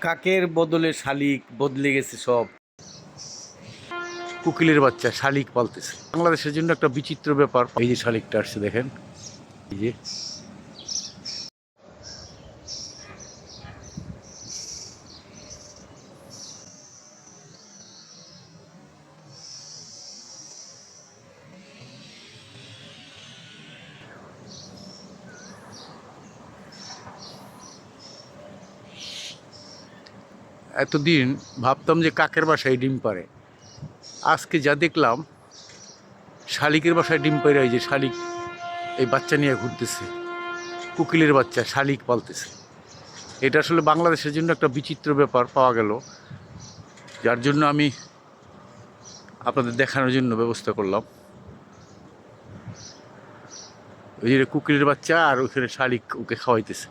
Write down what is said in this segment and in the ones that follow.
কাকের বদলে শালিক বদলে গেছে সব। কুকিলের বাচ্চা শালিক পালতেছে। বাংলাদেশের জন্য একটা বিচিত্র ব্যাপার। এই যে শালিকটা আসছে দেখেন। এই যে এতদিন ভাবতাম যে কাকের বাসায় ডিম পারে আজকে যা দেখলাম, শালিকের বাসায় ডিম পারে যে শালিক এই বাচ্চা নিয়ে ঘুরতেছে। কুকিলের বাচ্চা, শালিক পালতেছে। এটা আসলে বাংলাদেশের জন্য একটা বিচিত্র ব্যাপার পাওয়া গেল। যার জন্য আমি আপনাদের দেখানোর জন্য ব্যবস্থা করলাম। ওই যে কুকিলের বাচ্চা আর ওইখানে শালিক ওকে খাওয়াইতেছে।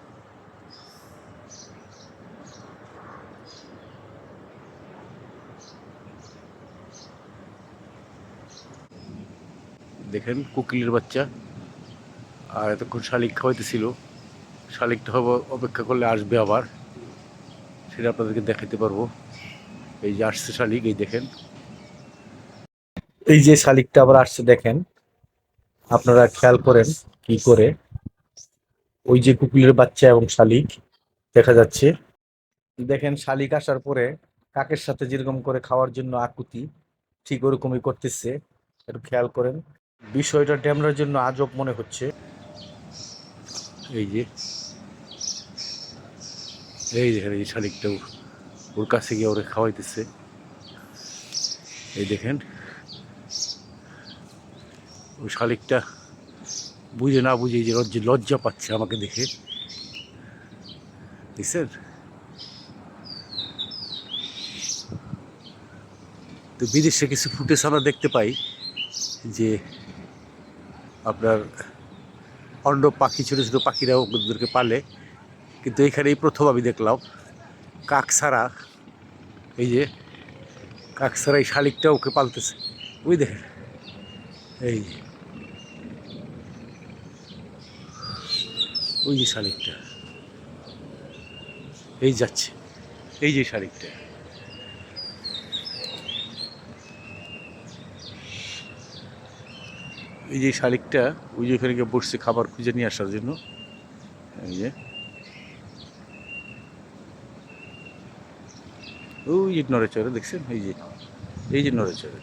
দেখেন, কোকিলের বাচ্চা। আর এতক্ষণ শালিক খাওয়াইতেছিল। শালিকটা হবে, অপেক্ষা করলে আসবে আবার। সেটা আপনাদেরকে দেখাতে পারব। এই যে আসছে শালিক, এই দেখেন। এই যে শালিকটা আবার আসছে, দেখেন। আপনারা খেয়াল করেন কি করে। ওই যে কুকিলের বাচ্চা এবং শালিক, দেখা যাচ্ছে। দেখেন, শালিক আসার পরে কাকের সাথে যেরকম করে খাওয়ার জন্য আকুতি, ঠিক ওরকমই করতেছে। একটু খেয়াল করেন। বিষয়টা ড্যামরার জন্য আজব মনে হচ্ছে। এই যে। এই দেখেন এই শালিকটা ওর- কাছে গিয়ে ওরে খাওয়াইতেছে। এই দেখেন। ওই শালিকটা বুঝে না বুঝে যে লজ্জা লজ্জা পাচ্ছে আমাকে দেখে। দেখছেন? তো বিদেশে কিছু ফুটেজ আমরা দেখতে পাই যে আপনার অন্য পাখি, ছোটো ছোটো পাখিরাও ওদেরকে পালে। কিন্তু এখানে এই প্রথম আমি দেখলাম কাক ছাড়া এই যে কাক ছাড়া এই শালিকটা ওকে পালতেছে। ওই দেখেন, এই যে। ওই যে শালিকটা, এই যাচ্ছে, এই যে শালিকটা। এই যে শালিকটা ওই যে ওখানে গিয়ে বসছে খাবার খুঁজে নিয়ে আসার জন্য। এই যে। ওই যে নড়েচড়ে দেখছেন? এই যে এই যে নড়েচড়ে।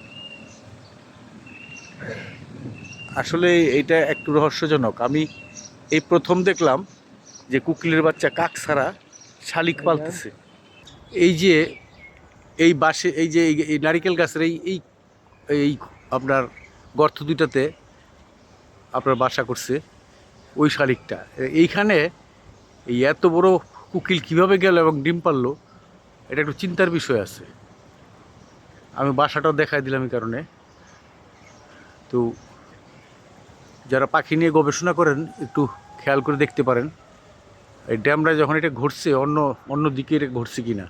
আসলে এইটা একটু রহস্যজনক। আমি এই প্রথম দেখলাম যে কুকিলের বাচ্চা কাক ছাড়া শালিক পালতেছে। এই যে এই বাসে এই যে এই- নারিকেল গাছের এই এই এই আপনার গর্ত দুইটাতে আপনার বাসা করছে, ওই শালিকটা। এইখানে এই এত বড় কুকিল কীভাবে গেল এবং ডিম পারল, এটা একটু চিন্তার বিষয় আছে। আমি বাসাটাও দেখাই দিলাম এই কারণে। তো যারা পাখি নিয়ে গবেষণা করেন, একটু খেয়াল করে দেখতে পারেন। এই ড্যামরা যখন এটা ঘুরছে অন্য অন্য দিকে এটা ঘুরছে কিনা।